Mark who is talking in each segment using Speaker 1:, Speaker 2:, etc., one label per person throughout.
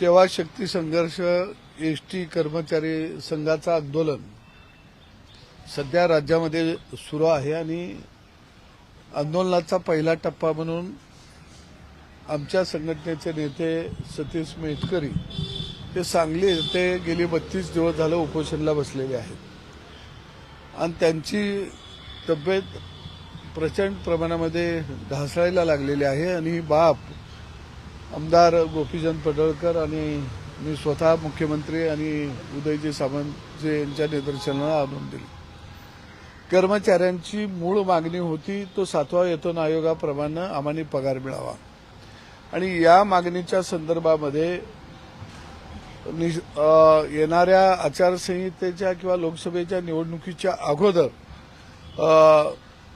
Speaker 1: सेवा शक्ती संघर्ष S T कर्मचारी संघाचं आंदोलन सध्या राज्यामध्ये सुरू आहे आणि आंदोलनाचा पहिला टप्पा म्हणून आमच्या संघटनेचे नेते सतीश मेटकरी हे सांगली ते गेली बत्तीस दिवस झालं उपोषणला बसलेले आहेत. आणि त्यांची तब्येत प्रचंड प्रमाणामध्ये ढासळायला लागलेली आहे आणि ही बाब आमदार गोपीचंद पडळकर आणि मी स्वतः मुख्यमंत्री आणि उदयजी सामंत यांच्या निदर्शनाला आणून दिली. कर्मचाऱ्यांची मूळ मागणी होती तो सातवा वेतन आयोगाप्रमाणे आम्हाला पगार मिळावा. आणि या मागणीच्या संदर्भामध्ये नि- येणाऱ्या आचारसंहितेच्या किंवा लोकसभेच्या निवडणुकीच्या अगोदर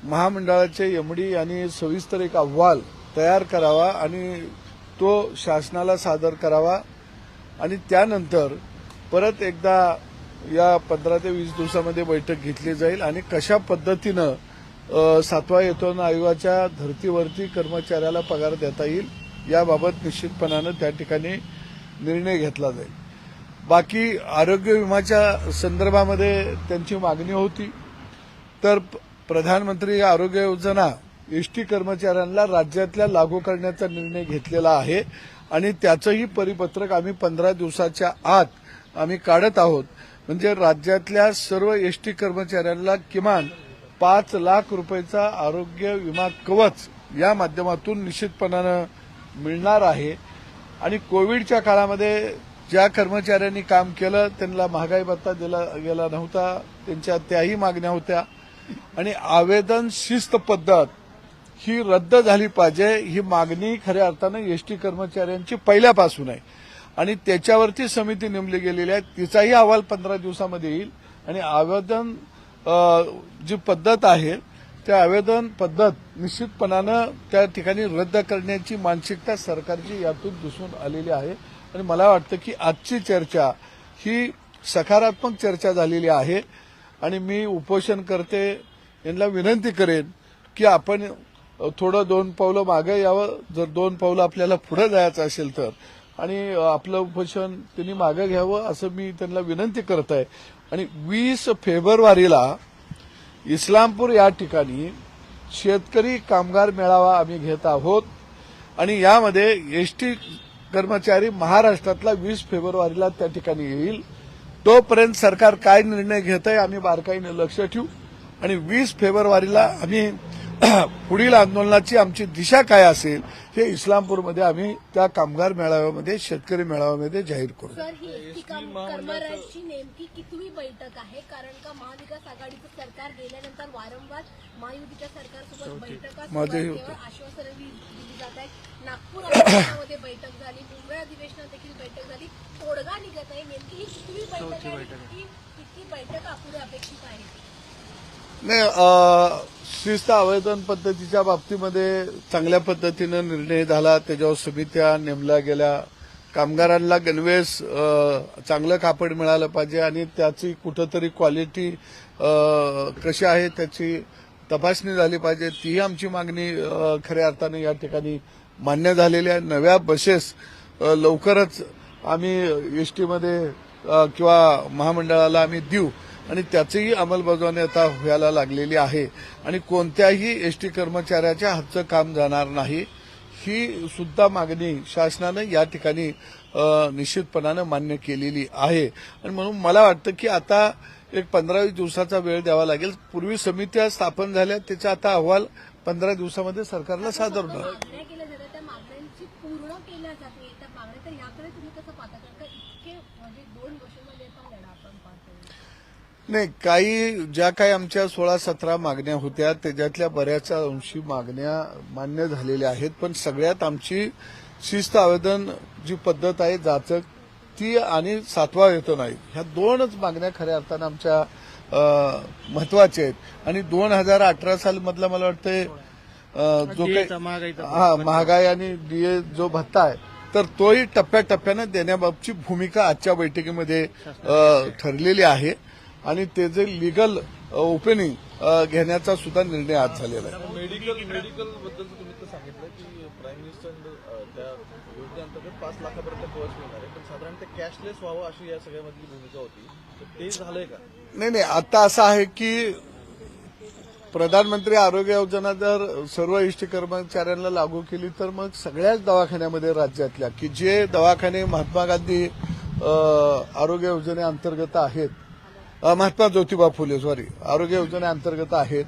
Speaker 1: महामंडळाचे एमडी यांनी सविस्तर एक अहवाल तयार करावा आणि तो शासनाला सादर करावा आणि त्यानंतर परत एकदा या पंधरा ते वीस दिवसामध्ये बैठक घेतली जाईल आणि कशा पद्धतीनं सातवा वेतन आयोगाच्या धर्तीवरती कर्मचाऱ्याला पगार देता येईल याबाबत निश्चितपणानं त्या ठिकाणी निर्णय घेतला जाईल. बाकी आरोग्य विमाच्या संदर्भामध्ये त्यांची मागणी होती. तर प्रधानमंत्री आरोग्य योजना एसटी कर्मचाऱ्यांना राज्यातल्या लागू करण्याचा निर्णय घेतलेला आहे आणि त्याचंही परिपत्रक आम्ही पंधरा दिवसाच्या आत आम्ही काढत आहोत. म्हणजे राज्यातल्या सर्व एसटी कर्मचाऱ्यांना किमान पाच लाख रुपयाचा आरोग्य विमा कवच या माध्यमातून निश्चितपणानं मिळणार आहे. आणि कोविडच्या काळामध्ये ज्या कर्मचाऱ्यांनी काम केलं त्यांना महागाई भत्ता दिला गेला नव्हता त्यांच्या त्याही मागण्या होत्या. आणि आवेदन शिस्त पद्धत ही रद्द झाली पाहिजे ही मागणी खऱ्या अर्थानं एसटी कर्मचाऱ्यांची पहिल्यापासून आहे. आणि त्याच्यावरती समिती नेमली गेलेली आहे. तिचाही अहवाल पंधरा दिवसामध्ये येईल. आणि आवेदन जी पद्धत आहे त्या आवेदन पद्धत निश्चितपणानं त्या ठिकाणी रद्द करण्याची मानसिकता सरकारची यातून दिसून आलेली आहे. आणि मला वाटतं की आजची चर्चा ही सकारात्मक चर्चा झालेली आहे. आणि मी उपोषण करते यांना विनंती करेन की आपण थोडं दोन पावलं मागे यावं. जर दोन पावलं आपल्याला पुढे जायचं असेल तर. आणि आपलं उपोषण त्यांनी मागे घ्यावं असं मी त्यांना विनंती करत आहे. आणि वीस फेब्रुवारीला इस्लामपूर या ठिकाणी शेतकरी कामगार मेळावा आम्ही घेत आहोत. आणि यामध्ये एसटी कर्मचारी महाराष्ट्रातला वीस फेब्रुवारीला त्या ठिकाणी येईल. तोपर्यंत सरकार काय निर्णय घेत आहे आम्ही बारकाईने लक्ष ठेवू. आणि वीस फेब्रुवारीला आम्ही पुढील आंदोलनाची आमची दिशा काय असेल हे इस्लामपूरमध्ये आम्ही त्या कामगार मेळाव्यामध्ये शेतकरी मेळाव्यामध्ये जाहीर करू.
Speaker 2: सर ही एसटी काम कर्मचाऱ्यांची नेमकी कितवी बैठक आहे? कारण का महाविकास आघाडीचं सरकार गेल्यानंतर वारंवार महायुतीच्या सरकारसोबत बैठका सुरू
Speaker 1: माझे-
Speaker 2: आहेत. केवळ आश्वासनं दि- दिली जात आहेत. नागपूर अधिवेशनामध्ये बैठक झाली मुंबई अधिवेशनात देखील बैठक झाली. तोडगा निघत आहे. नेमकी ही कितवी बैठक आहे? किती किती बैठक अपेक्षित आहे
Speaker 1: नाही अ, शिस्त आवेदन पद्धतीच्या बाबतीमध्ये चांगल्या पद्धतीनं निर्णय झाला. त्याच्यावर समित्या नेमल्या गेल्या. कामगारांना गणवेश चांगलं कापड मिळालं पाहिजे आणि त्याची कुठंतरी क्वालिटी कशी आहे त्याची तपासणी झाली पाहिजे. तीही आमची मागणी खऱ्या अर्थाने या ठिकाणी मान्य झालेली आहे. नव्या बसेस लवकरच आम्ही एसटीमध्ये किंवा महामंडळाला आम्ही देऊ. आणि त्याचीही अंमलबजावणी आता व्हायला लागलेली आहे. आणि कोणत्याही एसटी कर्मचाऱ्याच्या हातचं काम जाणार नाही. ही सुद्धा मागणी शासनानं या ठिकाणी निश्चितपणानं मान्य केलेली आहे. आणि म्हणून मला वाटतं की आता एक पंधरा वीस दिवसाचा वेळ द्यावा लागेल. पूर्वी समित्या स्थापन झाल्या त्याचा आता अहवाल पंधरा दिवसामध्ये सरकारला सादर होणार. नाही काही ज्या काही आमच्या सोळा सतरा मागण्या होत्या त्याच्यातल्या बऱ्याच अंशी मागण्या मान्य झालेल्या आहेत पण सगळ्यात आमची शिस्त आवेदन जी पद्धत आहे जाचक ती आणि सातवा वेतन आहे ह्या दोनच मागण्या खऱ्या अर्थानं आमच्या महत्त्वाच्या आहेत. आणि दोन हजार अठरा साल मधला मला वाटतं जो काही हा महागाई आणि डीए जो भत्ता आहे तर तोही टप्प्याटप्प्यानं देण्याबाबतची भूमिका आजच्या बैठकीमध्ये ठरलेली आहे. आणि ते जे लिगल ओपनिंग घेण्याचा सुद्धा निर्णय आज झालेला आहे.
Speaker 3: मेडिकल मेडिकलबद्दल तुम्ही सांगितलं की प्राईम मिनिस्टर त्या योजनेअंतर्गत पाच लाखापर्यंत कवच मिळणार आहे. पण साधारण ते कॅशलेस व्हावं अशी या सगळ्यामधली भूमिका होती. ते झालंय का?
Speaker 1: नाही नाही आता असं आहे की प्रधानमंत्री आरोग्य योजना जर सर्व इष्ट कर्मचाऱ्यांना लागू केली तर मग सगळ्याच दवाखान्यामध्ये राज्यातल्या की जे दवाखाने महात्मा गांधी आरोग्य योजनेअंतर्गत आहेत महात्मा ज्योतिबा फुले सॉरी आरोग्य योजनेअंतर्गत आहेत.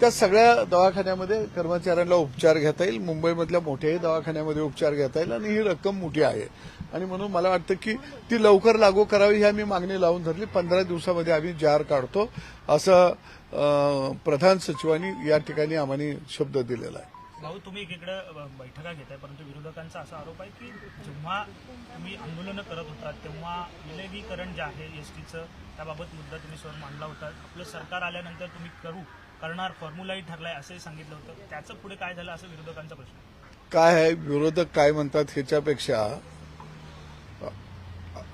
Speaker 1: त्या सगळ्या दवाखान्यामध्ये कर्मचाऱ्यांना उपचार घेता येईल. मुंबईमधल्या मोठ्याही दवाखान्यामध्ये उपचार घेता येईल आणि ही रक्कम मोठी आहे. आणि म्हणून मला वाटतं की ती लवकर लागू करावी ही आम्ही मागणी लावून धरली. पंधरा दिवसामध्ये आम्ही जार काढतो असं प्रधान सचिवांनी या ठिकाणी आम्हाला शब्द दिलेला आहे.
Speaker 4: भाऊ तुम्ही एकीकडे अ, बैठका घेताय परंतु विरोधकांचा असा आरोप आहे की जेव्हा तुम्ही आंदोलनं करत होता तेव्हा विलगीकरण जे आहे एस टीचं त्याबाबत मुद्दा तुम्ही स्वतः मांडला होता. आपलं सरकार आल्यानंतर तुम्ही करू करणार फॉर्म्युलाही ठरलाय असंही सांगितलं होतं. त्याचं पुढे काय झालं असं विरोधकांचा प्रश्न
Speaker 1: काय आहे विरोधक काय म्हणतात ह्याच्यापेक्षा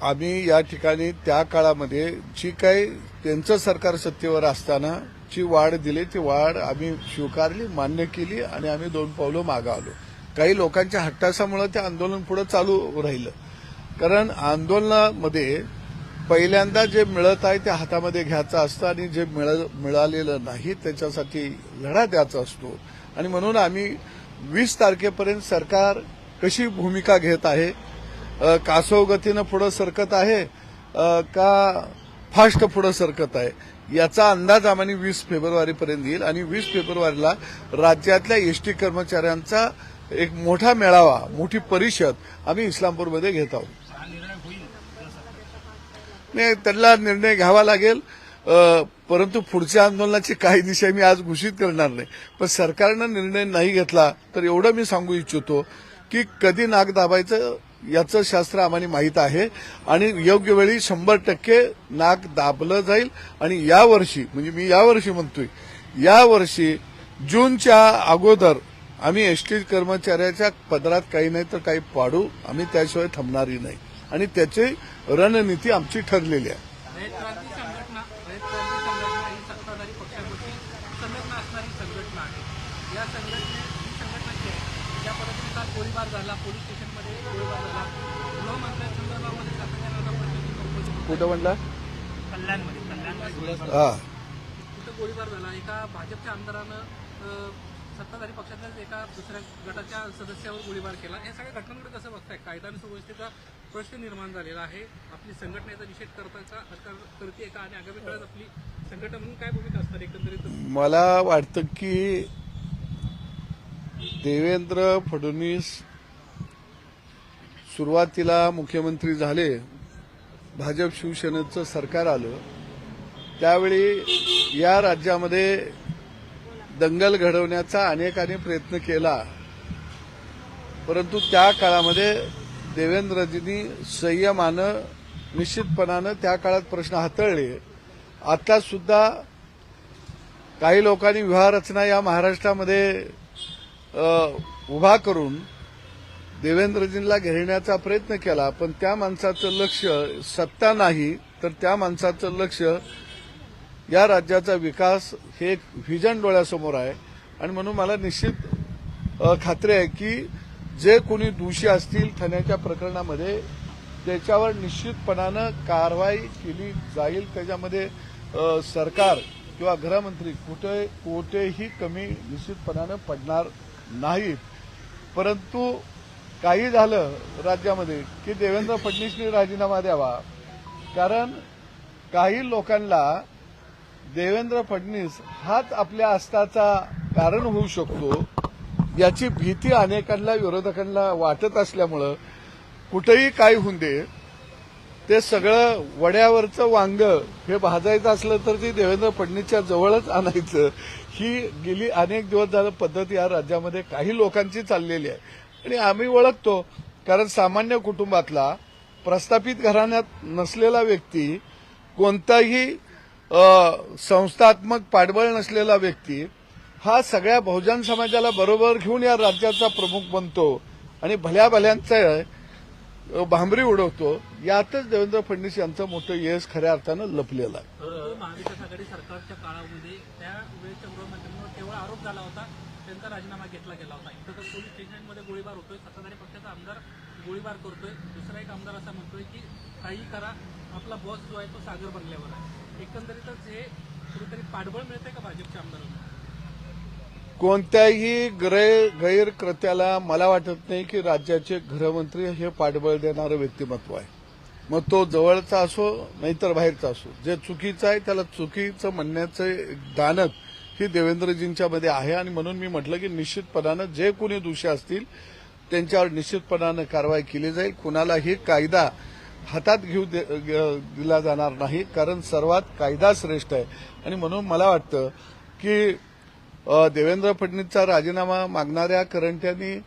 Speaker 1: आम्ही या ठिकाणी त्या काळामध्ये जी काही त्यांचं सरकार सत्तेवर असताना ची वाढ दिली ती वाढ आम्ही स्वीकारली मान्य केली आणि आम्ही दोन पावलं मागं आलो. काही लोकांच्या हट्टासामुळे ते आंदोलन पुढे चालू राहिलं. कारण आंदोलनामध्ये पहिल्यांदा जे मिळत आहे ते हातामध्ये घ्यायचं असतं आणि जे मिळ- मिळालेलं नाही त्याच्यासाठी लढा द्यायचा असतो. आणि म्हणून आम्ही वीस तारखेपर्यंत सरकार कशी भूमिका घेत आहे अ, कासव गतीनं पुढं सरकत आहे का फास्ट पुढं सरकत आहे याचा अंदाज आम्हाला वीस फेब्रुवारीपर्यंत येईल आणि वीस फेब्रुवारीला राज्यातल्या एसटी कर्मचाऱ्यांचा एक मोठा मेळावा मोठी परिषद आम्ही इस्लामपूरमध्ये घेत आहोत. नाही त्यांना निर्णय घ्यावा लागेल. परंतु पुढच्या आंदोलनाची काही दिशा मी आज घोषित करणार नाही. पण सरकारनं निर्णय नाही घेतला तर एवढं मी सांगू इच्छितो की कधी नाक दाबायचं याचं शास्त्र आम्हाला माहीत आहे. आणि योग्य वेळी शंभर टक्के नाक दाबलं जाईल. आणि यावर्षी म्हणजे मी यावर्षी म्हणतोय यावर्षी जूनच्या अगोदर आम्ही एसटी कर्मचाऱ्याच्या पदरात काही नाही तर काही पाडू आम्ही त्याशिवाय थांबणारही नाही. आणि त्याची रणनीती आमची ठरलेली आहे.
Speaker 5: या संघटने ही संघटना जी आहे ज्या पद्धतीने काल गोळीबार झाला पोलीस स्टेशनमध्ये गोळीबार झाला गृहमंत्र्यांसंदर्भामध्ये सातत्यानं आता प्रश्न उपस्थित
Speaker 1: कुठं म्हणला
Speaker 4: कल्याणमध्ये कल्याणमध्ये.
Speaker 1: हा.
Speaker 5: कुठं गोळीबार झाला? एका भाजपच्या आमदारानं सत्ताधारी पक्षातल्याच एका दुसऱ्या गटाच्या सदस्यावर गोळीबार केला. या सगळ्या घटनांकडे कसं बघताय? कायदा आणि सुव्यवस्थेचा प्रश्न निर्माण झालेला आहे. आपली संघटनेचा निषेध करता का करते का? आणि आगामी काळात आपली संघटना म्हणून काय भूमिका असणार एकंदरीत?
Speaker 1: मला वाटतं की देवेंद्र फडणवीस सुरुवातीला मुख्यमंत्री झाले. भाजप शिवसेनेचं सरकार आलं त्यावेळी या राज्यामध्ये दंगल घडवण्याचा अनेकांनी प्रयत्न केला. परंतु त्या काळामध्ये देवेंद्रजींनी संयमानं निश्चितपणानं त्या काळात प्रश्न हाताळले. आता सुद्धा काही लोकांनी विवाहरचना या महाराष्ट्रामध्ये उभा करून देवेंद्रजींना घेण्याचा प्रयत्न केला पण त्या माणसाचं लक्ष सत्ता नाही तर त्या माणसाचं लक्ष या राज्याचा विकास हे एक व्हिजन डोळ्यासमोर आहे. आणि म्हणून मला निश्चित खात्री आहे की जे कोणी दोषी असतील ठाण्याच्या प्रकरणामध्ये त्याच्यावर निश्चितपणानं कारवाई केली जाईल. त्याच्यामध्ये सरकार किंवा गृहमंत्री कुठे कोठेही कमी निश्चितपणानं पडणार नाहीत. परंतु काही झालं राज्यामध्ये की देवेंद्र फडणवीसनी राजीनामा द्यावा. कारण काही लोकांना देवेंद्र फडणवीस हाच आपल्या अस्ताचा कारण होऊ शकतो याची भीती अनेकांना विरोधकांना वाटत असल्यामुळं कुठेही काय होऊन दे ते सगळं वड्यावरचं वांग हे भाजायचं असलं तर ते देवेंद्र फडणवीसच्या जवळच आणायचं. ही गेली अनेक दिवस झालं पद्धत या राज्यामध्ये काही लोकांची चाललेली आहे. आणि आम्ही ओळखतो कारण सामान्य कुटुंबातला प्रस्थापित घराण्यात नसलेला व्यक्ती कोणताही संस्थात्मक पाठबळ नसलेला व्यक्ती हा सगळ्या बहुजन समाजाला बरोबर घेऊन या राज्याचा प्रमुख बनतो आणि भल्या भल्यांचं भांबरी उडवतो. यातच देवेंद्र फडणवीस यांचं मोठं यश खऱ्या अर्थानं लपलेलं आहे.
Speaker 5: महाविकास आघाडी सरकारच्या काळामध्ये त्या वेळेच्या गृहमंत्र्यांवर केवळ आरोप झाला होता त्यांचा राजीनामा घेतला गेला होता. इथं तर पोलीस स्टेशनमध्ये गोळीबार होतोय. सत्ताधारी पक्षाचा आमदार गोळीबार करतोय. दुसरा एक आमदार असा म्हणतोय की काही करा. आपला बॉस जो आहे तो सागर बनल्यावर आहे. एकंदरीतच हे कुठेतरी पाठबळ मिळतंय का भाजपच्या आमदारांना?
Speaker 1: कोणत्याही गैर गैरकृत्याला मला वाटत नाही की राज्याचे गृहमंत्री हे पाठबळ देणारं व्यक्तिमत्व आहे. मग तो जवळचा असो नाहीतर बाहेरचा असो. जे चुकीचं आहे त्याला चुकीचं म्हणण्याचं दानत ही देवेंद्रजींच्या मध्ये आहे आणि म्हणून मी म्हटलं की निश्चितपणानं जे कोणी दोषी असतील त्यांच्यावर निश्चितपणानं कारवाई केली जाईल. कुणालाही कायदा हातात घेऊ दे- ग- दिला जाणार नाही कारण सर्वात कायदा श्रेष्ठ आहे. आणि म्हणून मला वाटतं की देवेंद्र फडणवीसचा राजीनामा मागणाऱ्या करंट्यांनी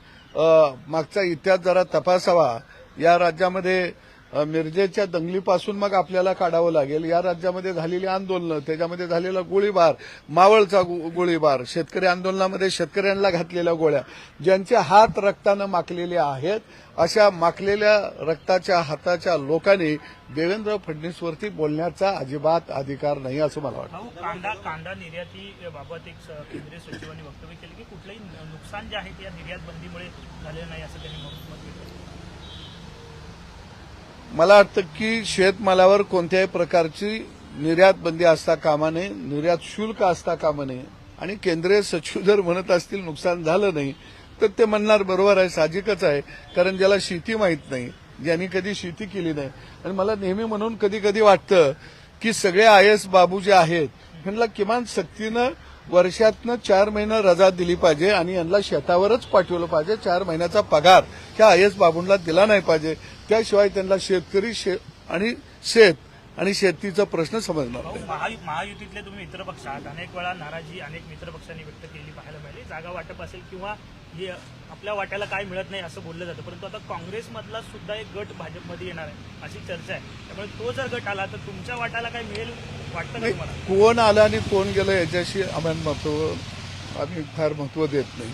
Speaker 1: मागचा इतिहास जरा तपासावा. या राज्यामध्ये मिरजेच्या दंगलीपासून मग आपल्याला काढावं लागेल. या राज्यामध्ये झालेली आंदोलनं त्याच्यामध्ये झालेला गोळीबार मावळचा गोळीबार शेतकरी आंदोलनामध्ये शेतकऱ्यांना घातलेल्या गोळ्या ज्यांचे हात रक्तानं माखलेले आहेत अशा माखलेल्या रक्ताच्या हाताच्या लोकांनी देवेंद्र फडणवीसवरती बोलण्याचा अजिबात अधिकार नाही असं मला वाटतं.
Speaker 4: कांदा कांदा निर्यातीबाबत एक केंद्रीय सचिवांनी वक्तव्य केलं की कुठलंही नुकसान जे आहे ते या निर्यात बंदीमुळे झालेलं नाही असं त्यांनी मत मत व्यक्त केलं
Speaker 1: मला वाटतं की शेतमालावर कोणत्याही प्रकारची निर्यात बंदी असता कामा नये निर्यात शुल्क असता कामा नये. आणि केंद्रीय सचिव जर म्हणत असतील नुकसान झालं नाही तर ते म्हणणार बरोबर आहे साहजिकच आहे कारण ज्याला शेती माहीत नाही ज्यांनी कधी शेती केली नाही. आणि मला नेहमी म्हणून कधी कधी वाटतं की सगळे आय एस बाबू जे आहेत ह्यांना किमान सक्तीनं वर्षातनं चार महिना रजा दिली पाहिजे आणि यांना शेतावरच पाठवलं पाहिजे. चार महिन्याचा पगार ह्या आय एस बाबूंना दिला नाही पाहिजे. त्याशिवाय त्यांना शेतकरी शे आणि शेत आणि शेतीचा प्रश्न समजणार नाही.
Speaker 4: महायुतीतले तुम्ही मित्रपक्ष आहात. अनेक वेळा नाराजी अनेक मित्रपक्षांनी व्यक्त केली पाहायला मिळाली. जागा वाटप असेल किंवा हे आपल्या वाट्याला काय मिळत नाही असं बोललं जातं. परंतु आता काँग्रेसमधला सुद्धा एक गट भाजपमध्ये येणार आहे अशी चर्चा आहे. त्यामुळे तो जर गट आला तर तुमच्या वाट्याला काय मिळेल वाटतं का तुम्हाला?
Speaker 1: कोण आलं आणि कोण गेलं याच्याशी आम्ही महत्त्व आम्ही फार महत्त्व देत नाही.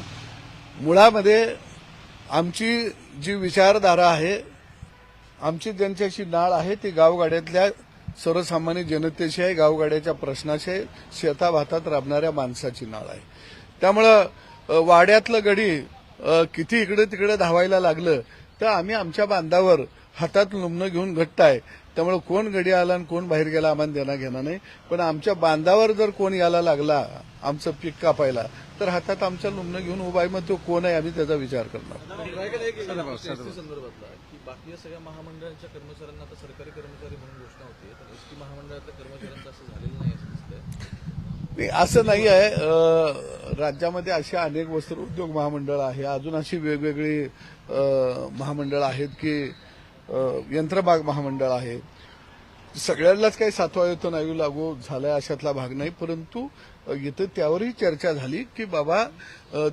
Speaker 1: मुळामध्ये आमची जी विचारधारा आहे आमची ज्यांच्याशी नाळ आहे ती गावगाड्यातल्या सर्वसामान्य जनतेशी आहे गावगाड्याच्या प्रश्नाशी आहे शेताभातात राबणाऱ्या माणसाची नाळ आहे. त्यामुळं वाड्यातलं गडी किती इकडे तिकडे धावायला लागलं तर आम्ही आमच्या बांधावर हातात लुमणं घेऊन घट्ट आहे त्यामुळे कोण गडी आला आणि कोण बाहेर गेला आम्हाला देणं घेणं नाही पण आमच्या बांधावर जर कोण यायला लागला आमचं पीक कापायला तर हातात आमच्या लुमणं घेऊन उभा आहे मग तो कोण आहे आम्ही त्याचा विचार करणार
Speaker 3: बाकी सगळ्या महामंडळांच्या कर्मचाऱ्यांना आता सरकारी कर्मचारी म्हणून घोषणा होती पण एसटी महामंडळातल्या कर्मचाऱ्यांचं असं झालेलं नाही
Speaker 1: नाही असं नाही आहे. राज्यामध्ये अशी अनेक वस्त्र उद्योग महामंडळ आहे. अजून अशी वेगवेगळी महामंडळ आहेत की यंत्रबाग महामंडळ आहे. सगळ्यांनाच काही सातवा वेतन आयोग लागू झालाय अशातला भाग नाही परंतु इथं त्यावरही चर्चा झाली की बाबा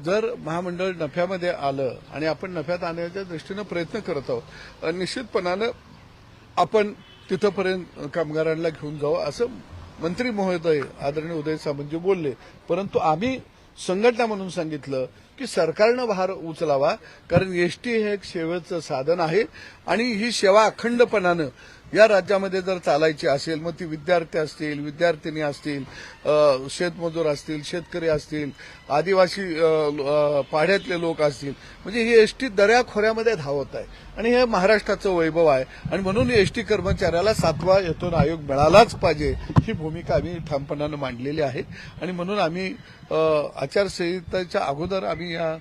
Speaker 1: जर महामंडळ नफ्यामध्ये आलं आणि आपण नफ्यात आणण्याच्या दृष्टीनं प्रयत्न करत आहोत निश्चितपणानं आपण तिथंपर्यंत कामगारांना घेऊन जाऊ असं मंत्री महोदय आदरणीय उदय सामंतजी बोलले. परंतु आम्ही संघटना म्हणून सांगितलं की सरकारनं भार उचलावा कारण एसटी हे एक सेवेचं साधन आहे आणि ही सेवा अखंडपणानं या राज्यामध्ये जर चालायची असेल मग ती विद्यार्थी असतील विद्यार्थिनी असतील शेतमजूर असतील शेतकरी असतील आदिवासी पाड्यातले लोक असतील म्हणजे ही एसटी दऱ्याखोऱ्यामध्ये धावत आहे. आणि हे महाराष्ट्राचं वैभव आहे. आणि म्हणून एसटी कर्मचाऱ्याला सातवा येथून आयोग मिळालाच पाहिजे ही भूमिका आम्ही ठामपणानं मांडलेली आहे. आणि म्हणून आम्ही आचारसंहितेच्या अगोदर आम्ही या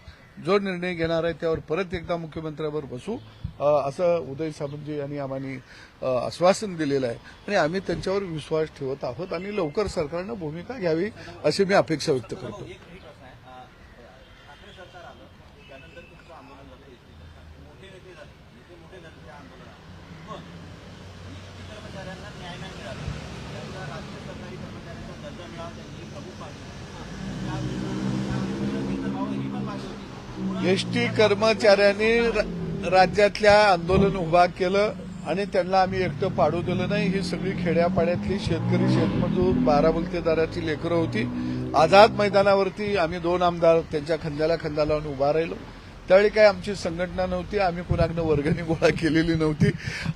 Speaker 1: जो निर्णय घेणार आहे त्यावर परत एकदा मुख्यमंत्र्यावर बसू. असं उदय सामंतजी यांनी आम्हाला आश्वासन दिलेलं आहे. आणि आम्ही त्यांच्यावर विश्वास ठेवत आहोत आणि लवकर सरकारनं भूमिका घ्यावी अशी मी अपेक्षा व्यक्त करतो. एसटी कर्मचाऱ्यांनी र- राज्यातल्या आंदोलन उभा केलं आणि त्यांना आम्ही एकटं पाडू दिलं नाही. ही सगळी खेड्यापाड्यातली शेतकरी शेतमजूर बाराबलतेदाराची लेकरं होती. आझाद मैदानावरती आम्ही दोन आमदार त्यांच्या खंद्याला खंदा लावून उभा राहिलो. त्यावेळी काही आमची संघटना नव्हती आम्ही कुणाकडनं वर्गणी गोळा केलेली नव्हती.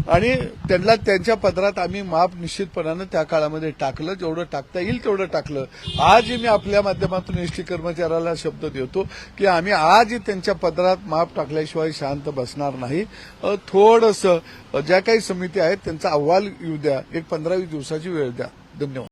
Speaker 1: आणि त्यांना त्यांच्या पदरात आम्ही माप निश्चितपणानं त्या काळामध्ये टाकलं. जेवढं टाकता येईल तेवढं टाकलं. आज मी आपल्या माध्यमातून एसटी कर्मचाऱ्याला शब्द देतो की आम्ही आज त्यांच्या पदरात माप टाकल्याशिवाय शांत बसणार नाही. थोडंसं ज्या काही समिती आहेत त्यांचा अहवाल येऊ द्या. एक पंधरावीस दिवसाची वेळ द्या. धन्यवाद.